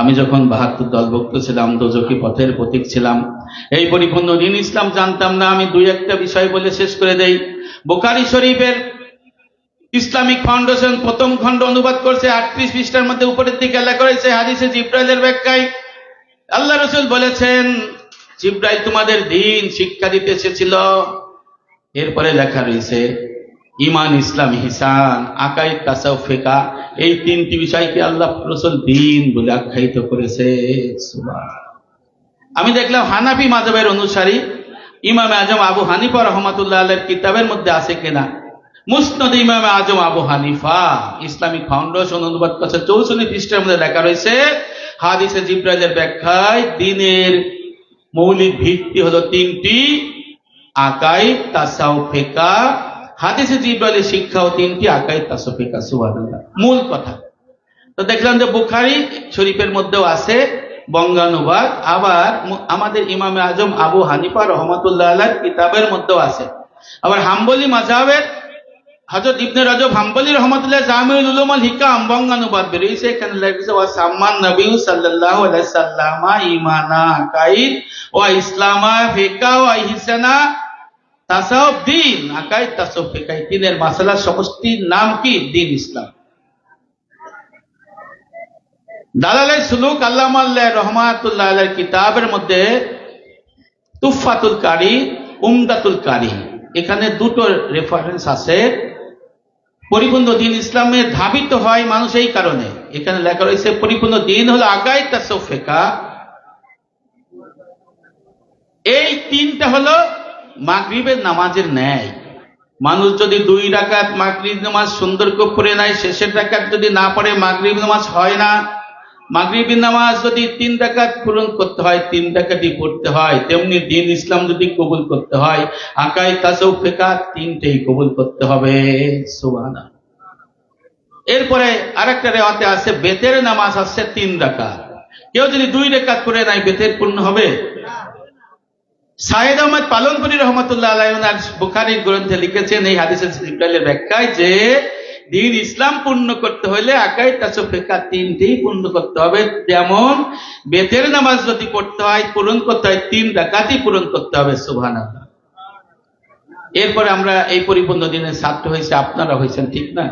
আমি যখন বাহাত্তর দলভুক্ত ছিলাম দোজকি পথের প্রতীক ছিলাম। এই পরিপূর্ণ দিন ইসলাম জানতাম না, আমি দুই একটা বিষয় বলে শেষ করে দেই। বোকারি শরীফের ইসলামিক ফাউন্ডেশন প্রথম খণ্ড অনুবাদ করছে, আটত্রিশ পৃষ্ঠার মধ্যে উপরের দিকে লেখা রয়েছে, হাদিসে জিব্রাইলের ব্যাখ্যায়, আল্লাহ রসুল বলেছেন, জিব্রাইল তোমাদের দিন শিক্ষা দিতে এসেছিল। এরপরে লেখা রয়েছে ইমান ইসলাম হিসান আকাই তাসাউ ফেকা, এই তিনটি বিষয়কে আল্লাহ রসুল দিন বলে আখ্যায়িত করেছে। আমি দেখলাম হানাফি মাযহাবের অনুসারী ইমামে আজম আবু হানিফা রহমাতুল্লাহ আলের কিতাবের মধ্যে আছে কিনা? মুসনদ ইমামে আজম আবু হানিফা, ইসলামিক ফাউন্ডেশন অনুবাদ করছে চৌষট্টি পৃষ্ঠার মধ্যে লেখা রয়েছে, হাদিসে জিব্রাইলের ব্যাখ্যায় দিনের মৌলিক ভিত্তি হলো তিনটি আকাই তাসাউ ফেকা হাদিসে জিব্রাইলের শিক্ষাও তিনটি আকাই তাসাউ ফেকা সুবহানাল্লাহ। মূল কথা। তো দেখলাম যে বুখারি শরীফের মধ্যেও আছে, বঙ্গানুবাদ। আবার আমাদের ইমামে আজম আবু হানিফা রহমতুল্লাহ আলাহ কিতাবের মধ্যেও আছে। আবার হাম্বলি মাঝাবের হযরত ইবনে রজব হাম্বলি রহমতুল্লাহ জামিউল উলুম আল হিকাম বঙ্গানুবাদ বেরিয়েছে। এখানে লেগেছে ওয়া সাম্মান নবী সাল্লাল্লাহু আলাইহি সাল্লামা ইমানা আকাইদ ওয়া ইসলামা ফিকা ওয়া ইহসানা তাসাউফ দিন আকাইদ তাসাউফ ফিকা, এই তিনের মাসালার সমষ্টির নাম কি? দিন ইসলাম। দালালে সুলুক আল্লাহ রহমাতুল্লাহ আলাইহির কিতাবের মধ্যে তুফাতুল কারি, উমদাতুল কারি। এখানে দুটো রেফারেন্স আছে। পরিপূর্ণ দিন ইসলামে ধাবিত হয় মানুষ এই কারণে। এখানে লেখা রয়েছে, পরিপূর্ণ দিন হলো আগাই তাসফেকা এই তিনটা হলো মাগরিবের নামাজের ন্যায়। মানুষ যদি দুই রাকাত মাগরিব নামাজ সুন্দর করে নেয়, শেষের রাকাত যদি না পড়ে, মাগরিব নামাজ হয় না। মাগরিব নামাজ যদি তিন রাকাত পূরণ করতে হয়, তিন রাকাতই পড়তে হয়। তেমনি দিন ইসলাম যদি কবুল করতে হয় আকাই তাসৌ ফেকা তিনটেই কবুল করতে হবে। সুবহানা এরপরে আরেকটা রেওয়াতে আছে, বেতের নামাজ আছে তিন ডাকাত কেউ যদি দুই রেখাত করে নাই বেতের পূর্ণ হবে? সাহেদ আহমদ পালনপুরি রহমতুল্লাহ আলাই ওনার বুখারির গ্রন্থে লিখেছেন, এই হাদিসের ইব্রাহিমের ব্যাখ্যায় যে দিন ইসলাম পূর্ণ করতে হলে আকাই তাসফেকা তিনটেই পূর্ণ করতে হবে। যেমন, বেতের নামাজ যদি পড়তে হয়, পূরণ করতে হয়, তিন রাকাতই পূরণ করতে হবে, সুবহানাল্লাহ। এরপরে আমরা এই পরিপূর্ণ দিনের ছাত্র হয়েছে, আপনারা হয়েছেন ঠিক না?